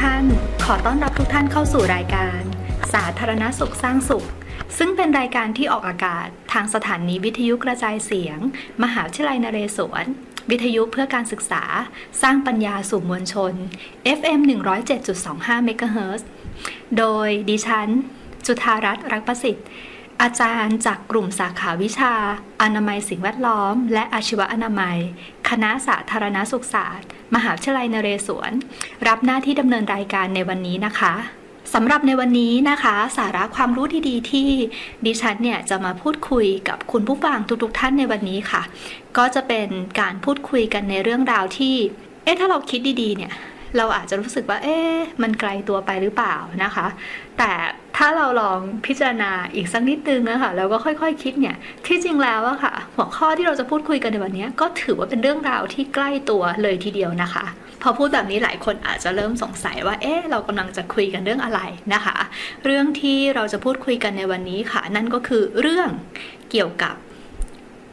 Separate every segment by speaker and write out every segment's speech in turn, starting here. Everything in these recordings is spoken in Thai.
Speaker 1: ท่าน ขอต้อนรับทุกท่านเข้าสู่รายการ สาธารณสุขสร้างสุข ซึ่งเป็นรายการที่ออกอากาศทางสถานีวิทยุกระจายเสียง มหาวิทยาลัยนเรศวร วิทยุเพื่อการศึกษา สร้างปัญญาสู่มวลชน FM 107.25 MHz โดยดิฉัน จุธารัตน์รักประสิทธิ์ อาจารย์จากกลุ่มสาขาวิชา อนามัยสิ่งแวดล้อม และอาชีวอนามัย คณะสาธารณสุขศาสตร์ มหาวิทยาลัยนเรศวร รับหน้าที่ดำเนินรายการในวันนี้นะคะสำหรับในวันนี้นะคะ สาระความรู้ดีๆที่ดิฉันเนี่ยจะมาพูดคุยกับคุณผู้ฟังทุกๆ ท่านในวันนี้ค่ะ ก็จะเป็นการพูดคุยกันในเรื่องราวที่ เอ๊ะถ้าเราคิดดีๆเนี่ย เราอาจจะรู้สึกว่า เอ๊ะมันไกลตัวไปหรือเปล่านะคะ แต่ถ้าเราลองพิจารณาอีกสักนิดนึงนะคะแล้วก็ค่อยๆคคิดเนี่ย ที่จริงแล้วอะค่ะ หัวข้อที่เราจะพูดคุยกันในวันนี้ก็ถือว่าเป็นเรื่องราวที่ใกล้ตัวเลยทีเดียวนะคะ พอพูดแบบนี้หลายคนอาจจะเริ่มสงสัยว่า เอ๊ะ เรากำลังจะคุยกันเรื่องอะไรนะคะ เรื่องที่เราจะพูดคุยกันในวันนี้ค่ะ นั่นก็คือเรื่องเกี่ยวกับ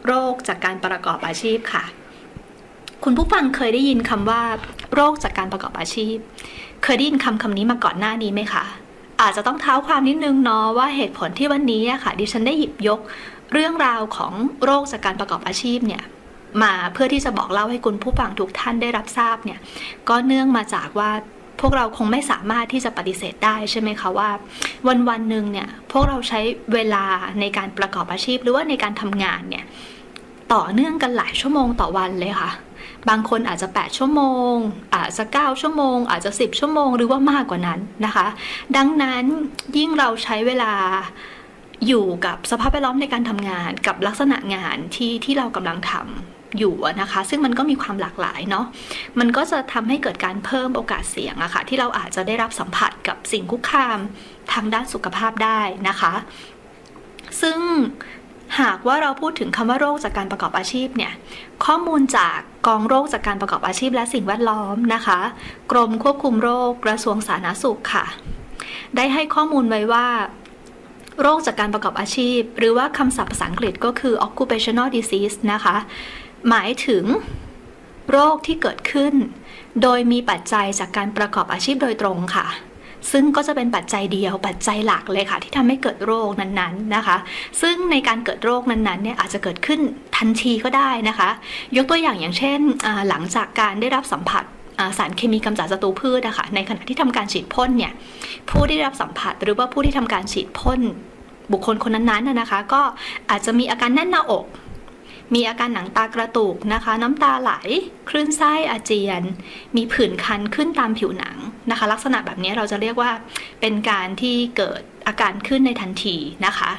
Speaker 1: โรคจากการประกอบอาชีพค่ะ คุณผู้ฟังเคยได้ยินคำว่า โรคจากการประกอบอาชีพ เคยได้ยินคำคำนี้มาก่อนหน้านี้ไหมคะ อาจจะต้องเท้าความนิดนึงเนาะว่าเหตุผลที่วันนี้อะค่ะดิฉันได้หยิบยกเรื่องราวของโรคจากการประกอบอาชีพเนี่ยมาเพื่อที่จะบอกเล่าให้คุณผู้ฟังทุกท่านได้รับทราบเนี่ยก็เนื่องมาจากว่าพวกเราคงไม่สามารถที่จะปฏิเสธได้ใช่ไหมคะว่า วันวันหนึ่งเนี่ยพวกเราใช้เวลาในการประกอบอาชีพ หรือว่าในการทำงานเนี่ยต่อเนื่องกันหลายชั่วโมงต่อวันเลยค่ะ บางคนอาจจะ 8 ชั่วโมง อาจจะ 9 ชั่วโมง อาจจะ 10 ชั่วโมง หรือว่ามากกว่านั้นนะคะ ดังนั้นยิ่งเราใช้เวลาอยู่กับสภาพแวดล้อมในการทำงานกับลักษณะงานที่ที่เรากำลังทำอยู่นะคะ ซึ่งมันก็มีความหลากหลายเนาะมันก็จะทำให้เกิดการเพิ่มโอกาสเสี่ยงอะค่ะที่เราอาจจะได้รับสัมผัสกับสิ่งคุกคามทางด้านสุขภาพได้นะคะ ซึ่ง หากว่าเราพูดถึงคำว่าโรคจากการประกอบอาชีพเนี่ย ข้อมูลจากกองโรคจากการประกอบอาชีพและสิ่งแวดล้อมนะคะ กรมควบคุมโรคกระทรวงสาธารณสุขค่ะ ได้ให้ข้อมูลไว้ว่า โรคจากการประกอบอาชีพ หรือว่าคำศัพท์ภาษาอังกฤษก็คือ occupational disease นะคะ หมายถึงโรคที่เกิดขึ้น โดยมีปัจจัยจากการประกอบอาชีพโดยตรงค่ะ ซึ่งก็จะเป็นปัจจัยเดียวปัจจัยหลักเลยค่ะ ที่ทำให้เกิดโรคนั้นๆนะคะ ซึ่งในการเกิดโรคนั้นๆเนี่ยอาจจะเกิดขึ้นทันทีก็ได้นะคะ ยกตัวอย่างอย่างเช่น หลังจากการได้รับสัมผัสสารเคมีกำจัดศัตรูพืชนะคะในขณะที่ทำการฉีดพ่นเนี่ยผู้ที่ได้รับสัมผัสหรือว่าผู้ที่ทำการฉีดพ่นบุคคลคนนั้นๆนะคะ ก็อาจจะมีอาการแน่นหน้าอก มีอาการหนังตากระตุกนะคะ น้ำตาไหล คลื่นไส้อาเจียน มีผื่นคันขึ้นตามผิวหนังนะคะ ลักษณะแบบนี้เราจะเรียกว่าเป็นการที่เกิดอาการขึ้นในทันทีนะคะ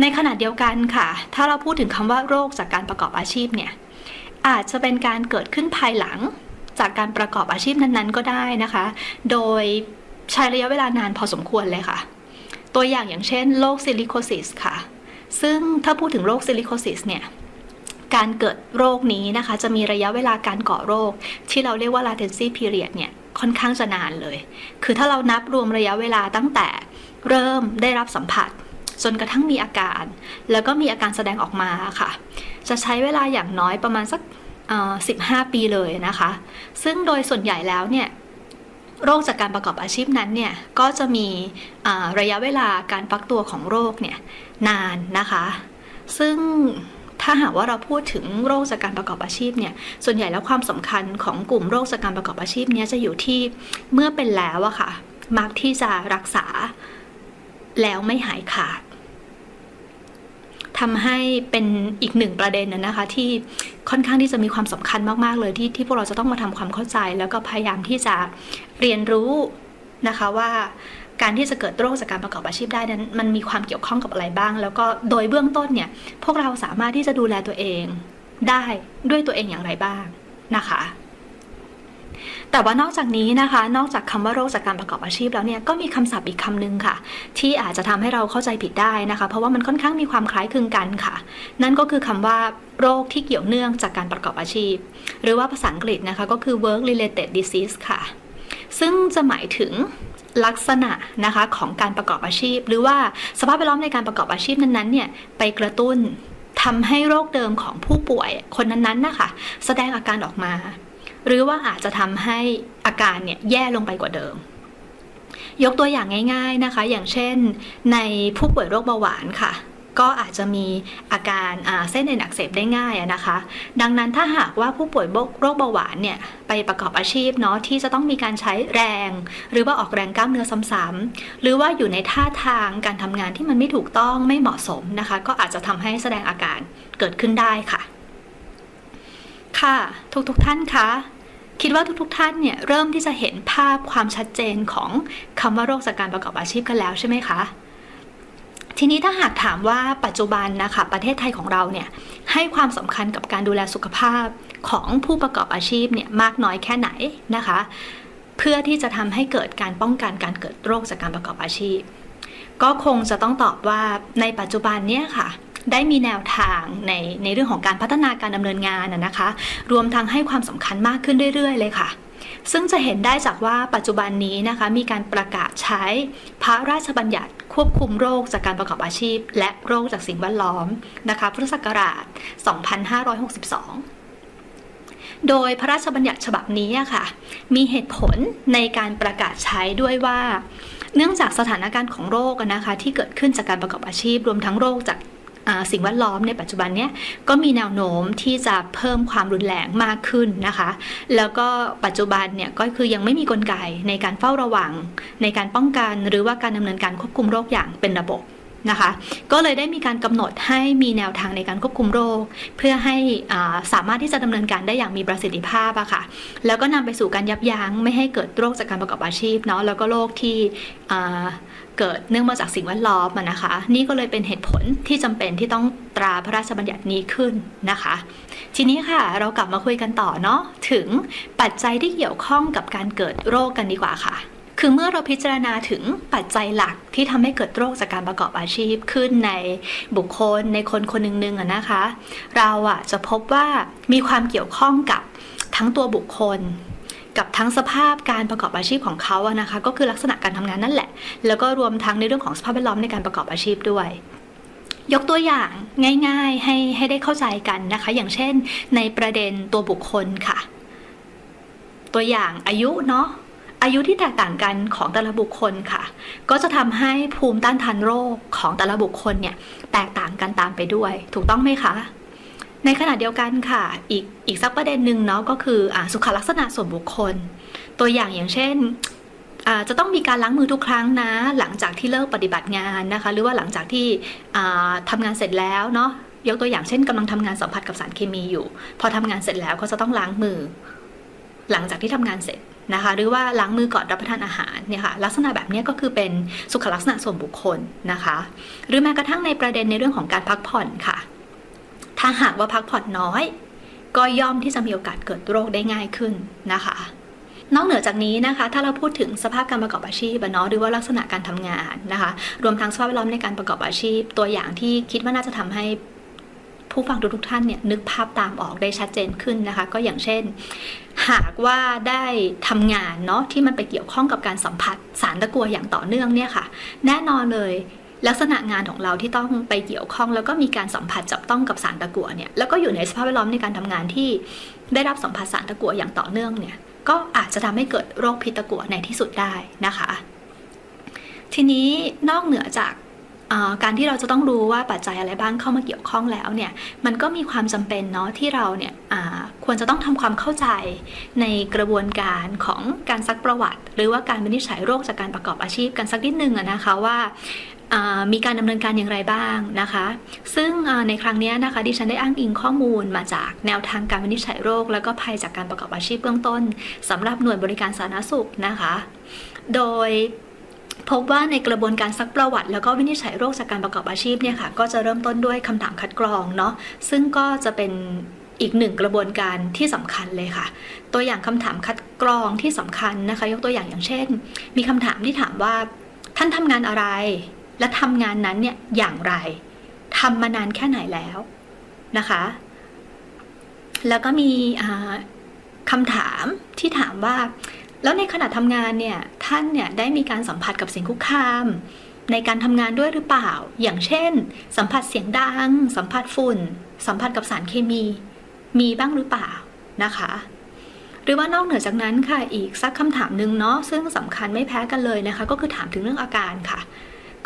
Speaker 1: ในขณะเดียวกันค่ะ ถ้าเราพูดถึงคำว่าโรคจากการประกอบอาชีพเนี่ยอาจจะเป็นการเกิดขึ้นภายหลังจากการประกอบอาชีพนั้นๆ ก็ได้นะคะ โดยใช้ระยะเวลานานพอสมควรเลยค่ะ ตัวอย่างอย่างเช่นโรคซิลิโคซิสค่ะ ซึ่งถ้าพูดถึงโรคซิลิโคซิสเนี่ย การเกิดโรคนี้นะคะ จะมีระยะเวลาการก่อโรค ที่เราเรียกว่า latency period เนี่ยค่อนข้างจะนานเลย คือถ้าเรานับรวมระยะเวลาตั้งแต่เริ่มได้รับสัมผัส จนกระทั่งมีอาการ แล้วก็มีอาการแสดงออกมาค่ะ จะใช้เวลาอย่างน้อยประมาณสักเอ่อ15ปีเลยนะคะ ซึ่งโดยส่วนใหญ่แล้วเนี่ยโรคจากการประกอบอาชีพนั้นเนี่ยก็จะมีอ่าระยะเวลาการฟักตัวของโรคเนี่ยนานนะคะ ซึ่ง ถ้าหากว่าเราพูดถึงโรคจากการประกอบอาชีพเนี่ย ส่วนใหญ่แล้วความสำคัญของกลุ่มโรคจากการประกอบอาชีพเนี้ยจะอยู่ที่เมื่อเป็นแล้วอะค่ะ มักที่จะรักษาแล้วไม่หายขาดทำให้เป็นอีกหนึ่งประเด็นนะนะคะ ที่ค่อนข้างที่จะมีความสำคัญมาก ๆ เลยที่ที่พวกเราจะต้องมาทำความเข้าใจ แล้วก็พยายามที่จะเรียนรู้นะคะว่า การที่จะเกิดโรคจากการประกอบอาชีพได้นั้น มันมีความเกี่ยวข้องกับอะไรบ้าง แล้วก็โดยเบื้องต้นเนี่ยพวกเราสามารถที่จะดูแลตัวเองได้ด้วยตัวเองอย่างไรบ้างนะคะแต่ว่านอกจากนี้นะคะ นอกจากคำว่าโรคจากการประกอบอาชีพแล้วเนี่ยก็มีคำศัพท์อีกคำหนึ่งค่ะ ที่อาจจะทำให้เราเข้าใจผิดได้นะคะ เพราะว่ามันค่อนข้างมีความคล้ายคลึงกันค่ะ นั่นก็คือคำว่าโรคที่เกี่ยวเนื่องจากการประกอบอาชีพ หรือว่าภาษาอังกฤษนะคะก็คือ work related disease ค่ะ ซึ่งจะหมายถึง ลักษณะนะคะของการประกอบอาชีพ หรือว่าสภาพแวดล้อมในการประกอบอาชีพนั้นๆเนี่ยไปกระตุ้นทำให้โรคเดิมของผู้ป่วยคนนั้นๆนะคะแสดงอาการออกมา หรือว่าอาจจะทำให้อาการเนี่ยแย่ลงไปกว่าเดิม ยกตัวอย่างง่าย ๆนะคะ อย่างเช่น ในผู้ป่วยโรคเบาหวานค่ะ ก็อาจจะมีอาการเส้นเอ็นอักเสบได้ง่ายนะคะ ดังนั้นถ้าหากว่าผู้ป่วยโรคเบาหวานเนี่ยไปประกอบอาชีพเนาะที่จะต้องมีการใช้แรง หรือว่าออกแรงกล้ามเนื้อซ้ำๆหรือว่าอยู่ในท่าทางการทำงานที่มันไม่ถูกต้องไม่เหมาะสมนะคะ ก็อาจจะทำให้แสดงอาการเกิดขึ้นได้ค่ะ ค่ะ ทุกๆทท่านคะคิดว่าทุกๆทท่านเนี่ยเริ่มที่จะเห็นภาพความชัดเจนของคำว่าโรคจากการประกอบอาชีพกันแล้วใช่ไหมคะ ทีนี้ถ้าหากถามว่าปัจจุบันนะคะประเทศไทยของเราเนี่ยให้ความสำคัญกับการดูแลสุขภาพของผู้ประกอบอาชีพเนี่ยมากน้อยแค่ไหนนะคะ เพื่อที่จะทำให้เกิดการป้องกันการเกิดโรคจากการประกอบอาชีพ ก็คงจะต้องตอบว่าในปัจจุบันเนี่ยค่ะได้มีแนวทางในในเรื่องของการพัฒนาการดำเนินงานนะคะ รวมทั้งให้ความสำคัญมากขึ้นเรื่อย ๆ เลยค่ะ ซึ่งจะเห็นได้จากว่าปัจจุบันนี้นะคะ มีการประกาศใช้พระราชบัญญัติ ควบคุมโรคจากการประกอบอาชีพ และโรคจากสิ่งแวดล้อมนะคะพุทธศักราช 2562 โดยพระราชบัญญัติฉบับนี้ค่ะ มีเหตุผลในการประกาศใช้ด้วยว่า เนื่องจากสถานการณ์ของโรคนะคะที่เกิดขึ้นจากการประกอบอาชีพ รวมทั้งโรคจาก สิ่งแวดล้อมในปัจจุบันเนี้ยก็มีแนวโน้มที่จะเพิ่มความรุนแรงมากขึ้นนะคะ แล้วก็ปัจจุบันเนี่ยก็คือยังไม่มีกลไกในการเฝ้าระวัง ในการป้องกันหรือว่าการดำเนินการควบคุมโรคอย่างเป็นระบบนะคะก็เลยได้มีการกำหนดให้มีแนวทางในการควบคุมโรค เพื่อให้สามารถที่จะดำเนินการได้อย่างมีประสิทธิภาพอะค่ะแล้วก็นำไปสู่การยับยั้งไม่ให้เกิดโรคจากการประกอบอาชีพเนาะแล้วก็โรคที่ เกิดเนื่องมาจากสิ่งแวดล้อมนะคะ นี่ก็เลยเป็นเหตุผลที่จำเป็นที่ต้องตราพระราชบัญญัตินี้ขึ้นนะคะ ทีนี้ค่ะเรากลับมาคุยกันต่อเนาะถึงปัจจัยที่เกี่ยวข้องกับการเกิดโรคกันดีกว่าค่ะ คือเมื่อเราพิจารณาถึงปัจจัยหลักที่ทำให้เกิดโรคจากการประกอบอาชีพขึ้นในบุคคลในคนคนหนึ่งๆนะคะ เราอะจะพบว่ามีความเกี่ยวข้องกับทั้งตัวบุคคล กับทั้งสภาพการประกอบอาชีพของเขาอะนะคะ ก็คือลักษณะการทำงานนั่นแหละ แล้วก็รวมทั้งในเรื่องของสภาพแวดล้อมในการประกอบอาชีพด้วย ยกตัวอย่างง่ายๆให้ให้ได้เข้าใจกันนะคะ อย่างเช่น ในประเด็นตัวบุคคลค่ะ ตัวอย่างอายุเนาะอายุที่แตกต่างกันของแต่ละบุคคลค่ะ ก็จะทำให้ภูมิต้านทานโรคของแต่ละบุคคลเนี่ยแตกต่างกันตามไปด้วย ถูกต้องไหมคะ ในขณะเดียวกันค่ะ อีกอีกสักประเด็นหนึ่งเนาะก็คืออสุขลักษณะส่วนบุคคล ตัวอย่างอย่างเช่นจะต้องมีการล้างมือทุกครั้งนะ หลังจากที่เลิกปฏิบัติงานนะคะ หรือว่าหลังจากที่อ่าทำงานเสร็จแล้วเนาะยกตัวอย่างเช่นกำลังทำงานสัมผัสกับสารเคมีอยู่ พอทำงานเสร็จแล้วก็จะต้องล้างมือ หลังจากที่ทำงานเสร็จนะคะ หรือว่าล้างมือก่อนรับประทานอาหารเนี่ยค่ะลักษณะแบบนี้ก็คือเป็นสุขลักษณะส่วนบุคคลนะคะ หรือแม้กระทั่งในประเด็นในเรื่องของการพักผ่อนค่ะ ถ้าหากว่าพักผ่อนน้อย ก็ย่อมที่จะมีโอกาสเกิดโรคได้ง่ายขึ้นนะคะนอกเหนือจากนี้นะคะ ถ้าเราพูดถึงสภาพการประกอบอาชีพอะเนาะหรือว่าลักษณะการทำงานนะคะ รวมทั้งสภาพแวดล้อมในการประกอบอาชีพ ตัวอย่างที่คิดว่าน่าจะทำให้ผู้ฟังทุกๆท่านเนี่ยนึกภาพตามออกได้ชัดเจนขึ้นนะคะ ก็อย่างเช่น หากว่าได้ทำงานเนาะที่มันไปเกี่ยวข้องกับการสัมผัสสารตะกั่วอย่างต่อเนื่องเนี่ยค่ะ แน่นอนเลย ลักษณะงานของเราที่ต้องไปเกี่ยวข้อง แล้วก็มีการสัมผัสจับต้องกับสารตะกั่วเนี่ยแล้วก็อยู่ในสภาพแวดล้อมในการทำงานที่ได้รับสัมผัสสารตะกั่วอย่างต่อเนื่องเนี่ยก็อาจจะทำให้เกิดโรคพิษตะกั่วในที่สุดได้นะคะ ทีนี้นอกเหนือจากการที่เราจะต้องรู้ว่าปัจจัยอะไรบ้างเข้ามาเกี่ยวข้องแล้วเนี่ยมันก็มีความจำเป็นเนาะที่เราเนี่ยควรจะต้องทำความเข้าใจในกระบวนการของการซักประวัติ หรือว่าการวินิจฉัยโรคจากการประกอบอาชีพกันสักนิดนึงนะคะว่า มีการดำเนินการอย่างไรบ้างนะคะ ซึ่งในครั้งนี้นะคะดิฉันได้อ้างอิงข้อมูลมาจากแนวทางการวินิจฉัยโรค แล้วก็ภัยจากการประกอบอาชีพเบื้องต้นสำหรับหน่วยบริการสาธารณสุขนะคะ โดยพบว่าในกระบวนการซักประวัติ แล้วก็วินิจฉัยโรคจากการประกอบอาชีพเนี่ยค่ะก็จะเริ่มต้นด้วยคำถามคัดกรองเนาะซึ่งก็จะเป็นอีกหนึ่งกระบวนการที่สำคัญเลยค่ะ ตัวอย่างคำถามคัดกรองที่สำคัญนะคะ ยกตัวอย่างอย่างเช่น มีคำถามที่ถามว่าท่านทำงานอะไร และทำงานนั้นเนี่ยอย่างไรทำมานานแค่ไหนแล้วนะคะ แล้วก็มีคำถามที่ถามว่า แล้วในขณะทำงานเนี่ยท่านเนี่ยได้มีการสัมผัสกับสิ่งคุกคาม ในการทำงานด้วยหรือเปล่า อย่างเช่น สัมผัสเสียงดัง สัมผัสฝุ่น สัมผัสกับสารเคมี มีบ้างหรือเปล่านะคะรือว่านอกเหนือจากนั้นค่ะอีกสักคำถามหนึ่งเนาะซึ่งสำคัญไม่แพ้กันเลยนะคะ ก็คือถามถึงเรื่องอาการค่ะ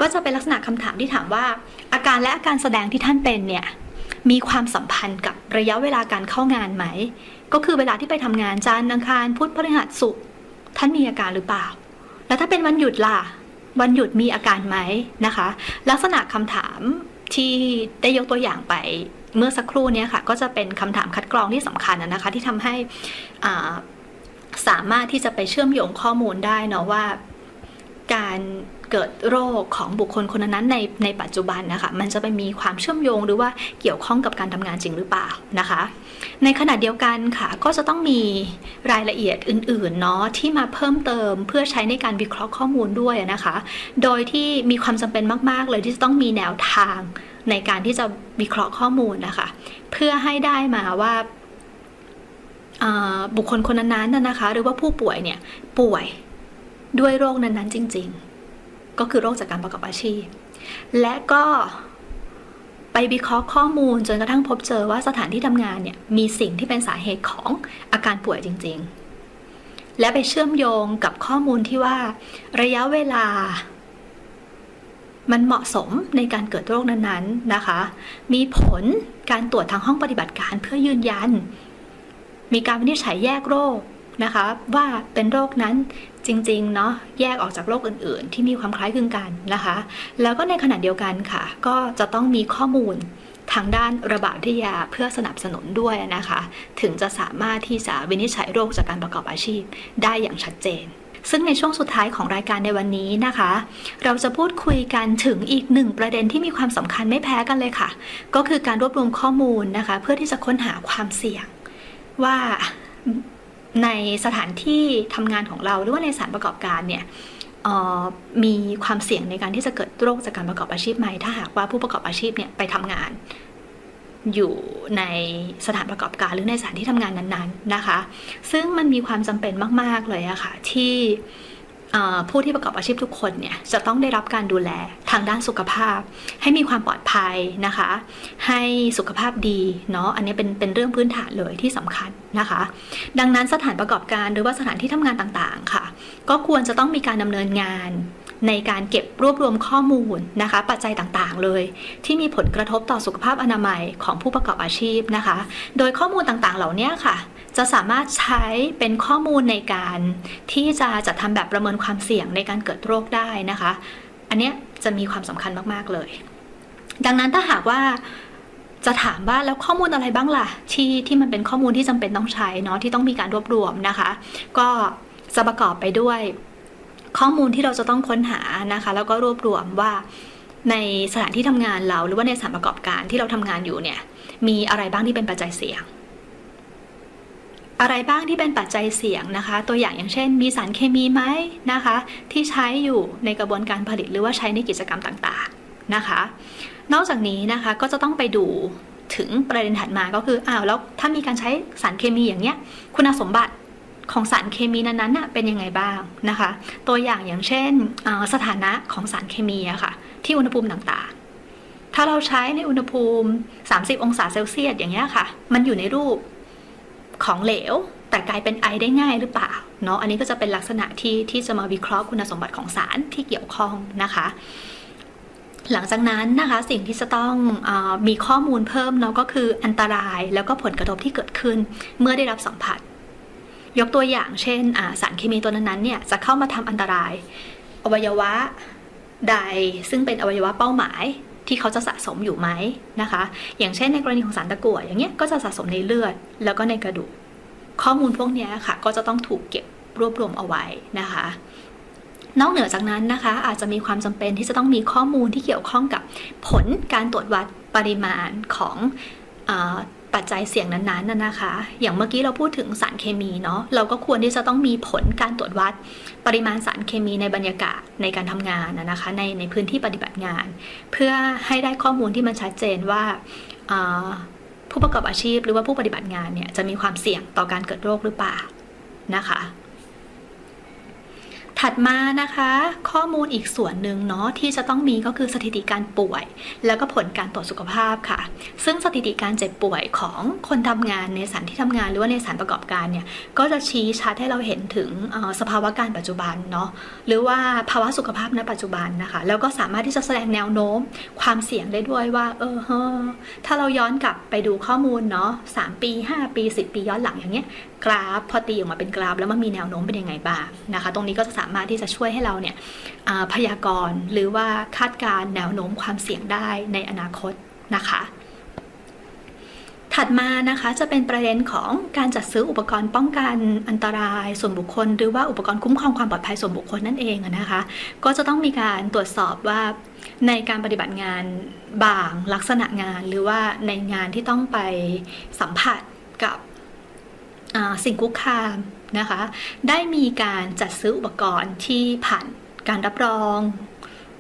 Speaker 1: ก็จะเป็นลักษณะคำถามที่ถามว่า อาการและอาการแสดงที่ท่านเป็นเนี่ยมีความสัมพันธ์กับระยะเวลาการเข้างานไหม ก็คือเวลาที่ไปทำงานจันทร์อังคารพุธพฤหัสศุกร์ท่านมีอาการหรือเปล่า แล้วถ้าเป็นวันหยุดล่ะวันหยุดมีอาการไหมนะคะ ลักษณะคำถามที่ได้ยกตัวอย่างไปเมื่อสักครู่นี้ค่ะ ก็จะเป็นคำถามคัดกรองที่สำคัญนะคะ ที่ทำให้สามารถที่จะไปเชื่อมโยงข้อมูลได้เนาะว่าการ เกิดโรคของบุคคลคนนั้นในในปัจจุบันนะคะมันจะไปมีความเชื่อมโยงหรือว่าเกี่ยวข้องกับการทำงานจริงหรือเปล่านะคะ ในขณะเดียวกันค่ะก็จะต้องมีรายละเอียดอื่นๆเนาะที่มาเพิ่มเติมเพื่อใช้ในการวิเคราะห์ข้อมูลด้วยนะคะ โดยที่มีความจำเป็นมากๆ เลยที่จะต้องมีแนวทางในการที่จะวิเคราะห์ข้อมูลนะคะ เพื่อให้ได้มาว่าบุคคลคนนั้นๆน่ะนะคะ หรือว่าผู้ป่วยเนี่ยป่วยด้วยโรคนั้นๆจริง ๆ ก็คือโรคจากการประกอบอาชีพ และก็ไปวิเคราะห์ข้อมูลจนกระทั่งพบเจอว่าสถานที่ทำงานเนี่ยมีสิ่งที่เป็นสาเหตุของอาการป่วยจริง ๆ และไปเชื่อมโยงกับข้อมูลที่ว่า ระยะเวลา มันเหมาะสมในการเกิดโรคนั้นๆนะคะ มีผลการตรวจทางห้องปฏิบัติการเพื่อยืนยัน มีการวินิจฉัยแยกโรคนะคะ ว่าเป็นโรคนั้น จริงๆเนาะแยกออกจากโรคอื่น ๆ ที่มีความคล้ายคลึงกันนะคะ แล้วก็ในขณะเดียวกันค่ะ ก็จะต้องมีข้อมูลทางด้านระบาดวิทยาเพื่อสนับสนุนด้วยนะคะ ถึงจะสามารถที่จะวินิจฉัยโรคจากการประกอบอาชีพ ได้อย่างชัดเจน ซึ่งในช่วงสุดท้ายของรายการในวันนี้นะคะ เราจะพูดคุยกันถึงอีกหนึ่งประเด็นที่มีความสำคัญไม่แพ้กันเลยค่ะ ก็คือการรวบรวมข้อมูลนะคะ เพื่อที่จะค้นหาความเสี่ยงว่า ในสถานที่ทำงานของเราหรือว่าในสถานประกอบการเนี่ยออมีความเสี่ยงในการที่จะเกิดโรคจากการประกอบอาชีพไหมถ้าหากว่าผู้ประกอบอาชีพเนี่ยไปทำงานอยู่ในสถานประกอบการหรือในสถานที่ทำงานนั้นๆนะคะ ซึ่งมันมีความจำเป็นมาก ๆ เลยอะค่ะที่ ผู้ที่ประกอบอาชีพทุกคนเนี่ยจะต้องได้รับการดูแลทางด้านสุขภาพ ให้มีความปลอดภัยนะคะ ให้สุขภาพดีเนาะอันนี้เป็นเป็นเรื่องพื้นฐานเลยที่สำคัญนะคะ ดังนั้นสถานประกอบการหรือว่าสถานที่ทำงานต่างๆค่ะ ก็ควรจะต้องมีการดำเนินงานในการเก็บรวบรวมข้อมูลนะคะ ปัจจัยต่างๆเลย ที่มีผลกระทบต่อสุขภาพอนามัยของผู้ประกอบอาชีพนะคะ โดยข้อมูลต่างๆ เหล่านี้ค่ะ จะสามารถใช้เป็นข้อมูลในการที่จะจัดทำแบบประเมินความเสี่ยงในการเกิดโรคได้นะคะ อันเนี้ยจะมีความสำคัญมากๆเลย ดังนั้นถ้าหากว่าจะถามว่าแล้วข้อมูลอะไรบ้างล่ะ ที่ที่มันเป็นข้อมูลที่จำเป็นต้องใช้เนาะที่ต้องมีการรวบรวมนะคะ ก็จะประกอบไปด้วยข้อมูลที่เราจะต้องค้นหานะคะ แล้วก็รวบรวมว่าในสถานที่ทำงานเราหรือว่าในสถานประกอบการที่เราทำงานอยู่เนี่ย มีอะไรบ้างที่เป็นปัจจัยเสี่ยง อะไรบ้างที่เป็นปัจจัยเสี่ยงนะคะ ตัวอย่างอย่างเช่น มีสารเคมีไหมนะคะ ที่ใช้อยู่ในกระบวนการผลิตหรือว่าใช้ในกิจกรรมต่างๆนะคะ นอกจากนี้นะคะก็จะต้องไปดูถึงประเด็นถัดมาก็คืออ้าวแล้วถ้ามีการใช้สารเคมีอย่างเนี้ยคุณสมบัติของสารเคมีนั้นๆนะเป็นยังไงบ้างนะคะ ตัวอย่างอย่างเช่นสถานะของสารเคมีอะค่ะที่อุณหภูมิต่างๆ ถ้าเราใช้ในอุณหภูมิ 30 องศาเซลเซียสอย่างเงี้ยค่ะ มันอยู่ในรูป ของเหลว แต่กลายเป็นไอได้ง่ายหรือเปล่าเนาะอันนี้ก็จะเป็นลักษณะที่ที่จะมาวิเคราะห์คุณสมบัติของสารที่เกี่ยวข้องนะคะ หลังจากนั้นนะคะสิ่งที่จะต้องอมีข้อมูลเพิ่มเนาะก็คืออันตรายแล้วก็ผลกระทบที่เกิดขึ้นเมื่อได้รับสัมผัส ยกตัวอย่างเช่นสารเคมีตัวนั้นๆเนี่ยจะเข้ามาทำอันตราย อวัยวะใดซึ่งเป็นอวัยวะเป้าหมาย ที่เขาจะสะสมอยู่ไหมนะคะ อย่างเช่นในกรณีของสารตะกั่วอย่างเงี้ยก็จะสะสมในเลือดแล้วก็ในกระดูก ข้อมูลพวกนี้ค่ะ ก็จะต้องถูกเก็บรวบรวมเอาไว้นะคะ นอกเหนือจากนั้นนะคะ อาจจะมีความจำเป็นที่จะต้องมีข้อมูลที่เกี่ยวข้องกับผลการตรวจวัดปริมาณของอ ปัจจัยเสี่ยงนั้นๆน่ะนะคะ อย่างเมื่อกี้เราพูดถึงสารเคมีเนาะ เราก็ควรที่จะต้องมีผลการตรวจวัด ปริมาณสารเคมีในบรรยากาศในการทำงานนะนะคะ ในในพื้นที่ปฏิบัติงาน เพื่อให้ได้ข้อมูลที่มันชัดเจนว่าผู้ประกอบอาชีพหรือว่าผู้ปฏิบัติงานเนี่ยจะมีความเสี่ยงต่อการเกิดโรคหรือเปล่านะคะ ถัดมานะคะ ข้อมูลอีกส่วนหนึ่งเนาะที่จะต้องมีก็คือสถิติการป่วย แล้วก็ผลการตรวจสุขภาพค่ะ ซึ่งสถิติการเจ็บป่วยของคนทำงานในสถานที่ทำงานหรือว่าในสถานประกอบการเนี่ยก็จะชี้ชัดให้เราเห็นถึงสภาวะการปัจจุบันเนาะหรือว่าภาวะสุขภาพณปัจจุบันนะคะ แล้วก็สามารถที่จะแสดงแนวโน้มความเสี่ยงได้ด้วยว่า เออเฮ้อถ้าเราย้อนกลับไปดูข้อมูลเนาะ3ปี 5 ปี 10 ปีย้อนหลังอย่างเงี้ยกราฟพอตีออกมาเป็นกราฟ แล้วมันมีแนวโน้มเป็นยังไงบ้างนะคะ ตรงนี้ก็จะสามารถมาที่จะช่วยให้เราเนี่ยพยากรณ์หรือว่าคาดการณ์แนวโน้มความเสี่ยงได้ในอนาคตนะคะถัดมานะคะจะเป็นประเด็นของการจัดซื้ออุปกรณ์ป้องกันอันตรายส่วนบุคคล หรือว่าอุปกรณ์คุ้มครองความปลอดภัยส่วนบุคคลนั่นเองนะคะ ก็จะต้องมีการตรวจสอบว่าในการปฏิบัติงานบางลักษณะงาน หรือว่าในงานที่ต้องไปสัมผัสกับ สิ่งคุกคามนะคะ ได้มีการจัดซื้ออุปกรณ์ที่ผ่านการรับรอง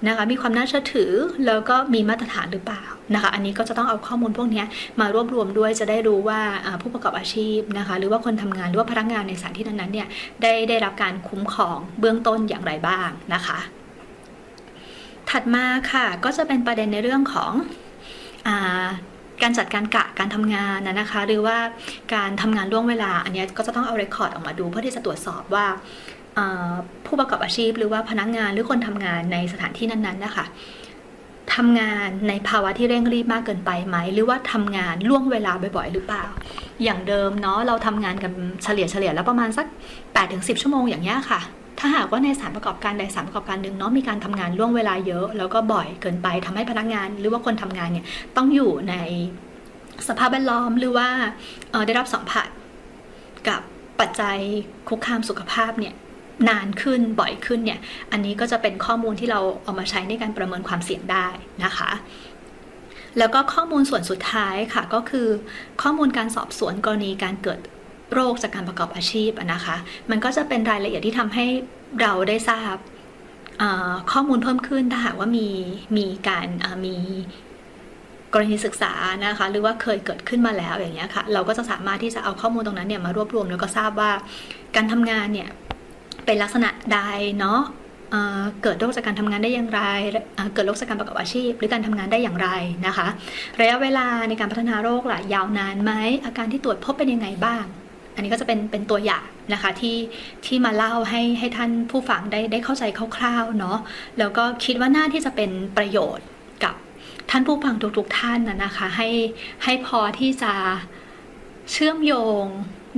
Speaker 1: นะคะมีความน่าเชื่อถือแล้วก็มีมาตรฐานหรือเปล่านะคะ อันนี้ก็จะต้องเอาข้อมูลพวกนี้มารวบรวมด้วยจะได้รู้ว่าผู้ประกอบอาชีพนะคะ หรือว่าคนทำงานหรือว่าพนักงานในสถานที่นั้นๆเนี่ยได้ได้รับการคุ้มครองเบื้องต้นอย่างไรบ้างนะคะ ถัดมาค่ะก็จะเป็นประเด็นในเรื่องของ การจัดการกะการทำงานนะคะ หรือว่าการทำงานล่วงเวลา อันนี้ก็จะต้องเอาเรคคอร์ดออกมาดูเพื่อที่จะตรวจสอบว่าผู้ประกอบอาชีพ หรือว่าพนักงานหรือคนทำงานในสถานที่นั้นๆนะคะทำงานในภาวะที่เร่งรีบมากเกินไปไหม หรือว่าทำงานล่วงเวลาบ่อยๆ หรือเปล่า อย่างเดิมเนาะเราทำงานกันเฉลี่ยเฉลี่ยแล้วประมาณสัก 8-10 ชั่วโมงอย่างเงี้ยค่ะ ถ้าหากว่าในสถานประกอบการใดสถานประกอบการหนึ่งเนาะมีการทำงานล่วงเวลาเยอะ แล้วก็บ่อยเกินไปทำให้พนักงาน หรือว่าคนทำงานเนี่ยต้องอยู่ในสภาพแวดล้อมหรือว่าได้รับสัมผัสกับปัจจัยคุกคามสุขภาพเนี่ยนานขึ้นบ่อยขึ้นเนี่ยอันนี้ก็จะเป็นข้อมูลที่เราเอามาใช้ในการประเมินความเสี่ยงได้นะคะ แล้วก็ข้อมูลส่วนสุดท้ายค่ะก็คือข้อมูลการสอบสวนกรณีการเกิด โรคจากการประกอบอาชีพนะคะ มันก็จะเป็นรายละเอียดที่ทำให้เราได้ทราบข้อมูลเพิ่มขึ้นถ้าหากว่ามีมีการมีกรณีศึกษานะคะหรือว่าเคยเกิดขึ้นมาแล้วอย่างเงี้ยค่ะเราก็จะสามารถที่จะเอาข้อมูลตรงนั้นเนี่ยมารวบรวมแล้วก็ทราบว่าการทำงานเนี่ยเป็นลักษณะใดเนาะเเกิดโรคจากการทำงานได้อย่างไรเเกิดโรคจากการประกอบอาชีพ หรือการทำงานได้อย่างไรนะคะ ระยะเวลาในการพัฒนาโรคล่ะยาวนานไหมอาการที่ตรวจพบเป็นยังไงบ้าง อันนี้ก็จะเป็นเป็นตัวอย่างนะคะที่ที่มาเล่าให้ให้ท่านผู้ฟังได้ได้เข้าใจคร่าวๆเนาะแล้วก็คิดว่าน่าที่จะเป็นประโยชน์กับท่านผู้ฟังทุกๆท่านนะนะคะ ให้ให้พอที่จะเชื่อมโยง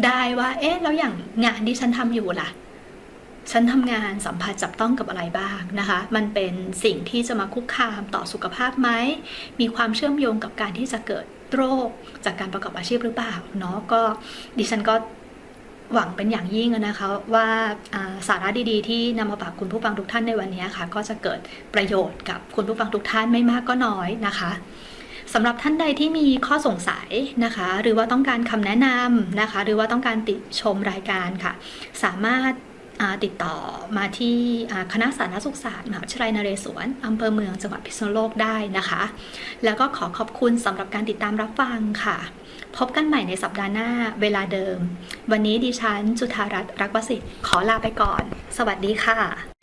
Speaker 1: ได้ว่า เอ๊ะแล้วอย่างงานที่ฉันทำอยู่ล่ะฉันทำงานสัมผัสจับต้องกับอะไรบ้างนะคะ มันเป็นสิ่งที่จะมาคุกคามต่อสุขภาพไหม มีความเชื่อมโยงกับการที่จะเกิด โรคจากการประกอบอาชีพหรือเปล่าเนาะก็ดิฉันก็หวังเป็นอย่างยิ่งนะคะว่าสาระดีๆ ที่นำมาฝากคุณผู้ฟังทุกท่านในวันนี้ค่ะ ก็จะเกิดประโยชน์กับคุณผู้ฟังทุกท่านไม่มากก็น้อยนะคะสำหรับท่านใดที่มีข้อสงสัยนะคะ หรือว่าต้องการคำแนะนำนะคะ หรือว่าต้องการติชมรายการค่ะ สามารถ ติดต่อมาที่คณะสาธารณสุขศาสตร์มหาวิทยาลัยนเรศวรอำเภอเมืองจังหวัดพิษณุโลกได้นะคะ แล้วก็ขอขอบคุณสำหรับการติดตามรับฟังค่ะ พบกันใหม่ในสัปดาห์หน้าเวลาเดิม วันนี้ดิฉันจุธารัตน์รักประสิทธิ์ขอลาไปก่อน สวัสดีค่ะ